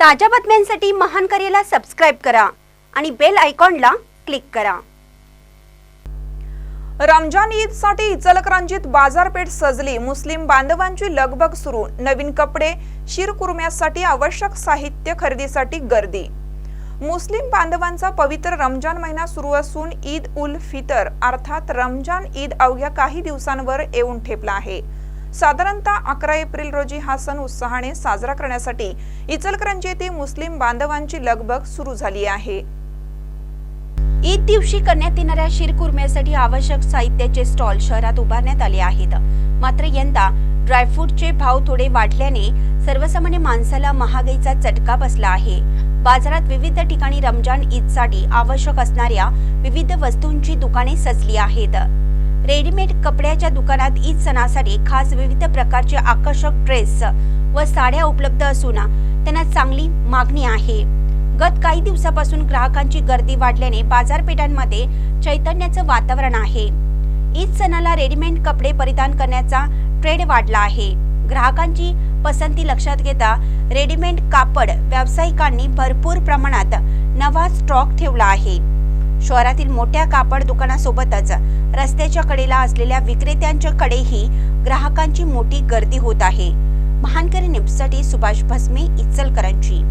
ताज्या बातम्यांसाठी महान करेला सबस्क्राईब करा आणि बेल आयकॉनला क्लिक करा. रमजान ईदसाठी इचलकरंजीत बाजारपेठ सजली. मुस्लिम बांधवांची लगबग सुरू. नवीन कपडे शिरकुर्म्यासाठी आवश्यक साहित्य खरेदीसाठी गर्दी. मुस्लिम बांधवांचा पवित्र रमजान महिना सुरू असून ईद उल फितर अर्थात रमजान ईद अवघ्या काही दिवसांवर येऊन ठेपला आहे. साधारणतः अकरा एप्रिल रोजी हा सण उत्साहाने साजरा करण्यासाठी इचलकरंजी येथे मुस्लिम बांधवांची लगबग सुरू झाली आहे. ईद दिवशी करण्यात येणाऱ्या शिरकुर्म्यासाठी आवश्यक साहित्याचे स्टॉल शहरात उभारण्यात आले आहेत. मात्र यंदा ड्रायफ्रूटचे भाव थोडे वाढल्याने सर्वसामान्य माणसाला महागाईचा चटका बसला आहे. बाजारात विविध ठिकाणी रमजान ईदसाठी आवश्यक असणाऱ्या विविध वस्तूंची दुकाने सजली आहेत. रेडीमेड कपड्याच्या दुकानात ईद सणासाठी खास विविध प्रकारचे आकर्षक ड्रेस व साड्या उपलब्ध असून त्यांना चांगली मागणी आहे. गत काही दिवसापासून ग्राहकांची गर्दी वाढल्याने बाजारपेठांमध्ये चैतन्याचं वातावरण आहे. ईद सणाला रेडीमेड कपडे परिधान करण्याचा ट्रेंड वाढला आहे. ग्राहकांची पसंती लक्षात घेता रेडीमेड कापड व्यावसायिकांनी भरपूर प्रमाणात नवा स्टॉक ठेवला आहे. शहरातील मोठ्या कापड दुकानासोबतच रस्त्याच्या कडेला असलेल्या विक्रेत्यांच्या कडेही ग्राहकांची मोठी गर्दी होत आहे. महानकरी न्यूजसाठी सुभाष भस्मे इचलकरांची